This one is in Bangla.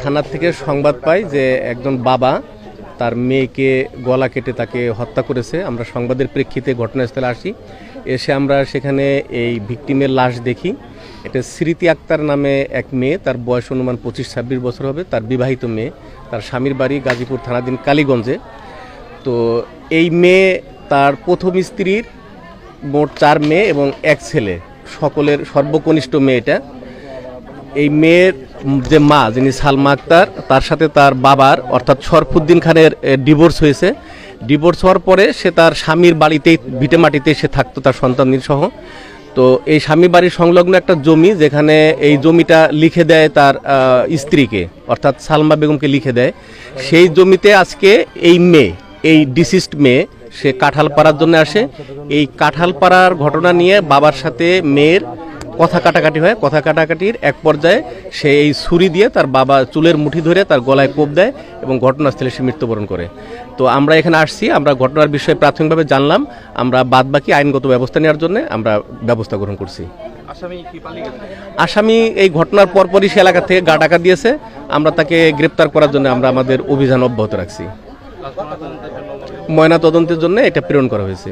থানার থেকে সংবাদ পাই যে একজন বাবা তার মেয়েকে গলা কেটে তাকে হত্যা করেছে। আমরা সংবাদের প্রেক্ষিতে ঘটনাস্থলে আসি। এসে আমরা সেখানে এই ভিকটিমের লাশ দেখি। এটা স্মৃতি আক্তার নামে এক মেয়ে, তার বয়স অনুমান পঁচিশ ছাব্বিশ বছর হবে। তার বিবাহিত মেয়ে, তার স্বামীর বাড়ি গাজীপুর থানাধীন কালীগঞ্জে। তো এই মেয়ে তার প্রথম স্ত্রীর মোট চার মেয়ে এবং এক ছেলে। সকলের সর্বকনিষ্ঠ মেয়েটা এই মেয়ের যে মা, যিনি সালমা আক্তার, তার সাথে তার বাবার, অর্থাৎ শরফুদ্দিন খানের ডিভোর্স হয়েছে। ডিভোর্স হওয়ার পরে সে তার স্বামীর বাড়িতেই, ভিটে মাটিতে সে থাকতো, তার সন্তানদের সহ তো এই স্বামী বাড়ির সংলগ্ন একটা জমি, যেখানে এই জমিটা লিখে দেয় তার স্ত্রীকে, অর্থাৎ সালমা বেগমকে লিখে দেয়। সেই জমিতে আজকে এই মেয়ে, এই ডিসিস্ট মেয়ে, সে কাঁঠাল পাড়ার জন্য আসে। এই কাঁঠাল পাড়ার ঘটনা নিয়ে বাবার সাথে মেয়ের কথা কাটাকাটি হয়। কথা কাটাকাটির এক পর্যায়ে সে এই ছুরি দিয়ে তার বাবা চুলের মুঠি ধরে তার গলায় কোপ দেয় এবং ঘটনাস্থলে সে মৃত্যুবরণ করে। তো আমরা এখানে আসছি আমরা ঘটনার বিষয়ে প্রাথমিকভাবে জানলাম আমরা বাদবাকি আইনগত ব্যবস্থা নেওয়ার জন্য আমরা ব্যবস্থা গ্রহণ করছি। আসামি এই ঘটনার পরপরই সে এলাকা থেকে গা টাকা দিয়েছে। আমরা তাকে গ্রেপ্তার করার জন্য আমরা আমাদের অভিযান অব্যাহত রাখছি। ময়না তদন্তের জন্য এটা প্রেরণ করা হয়েছে।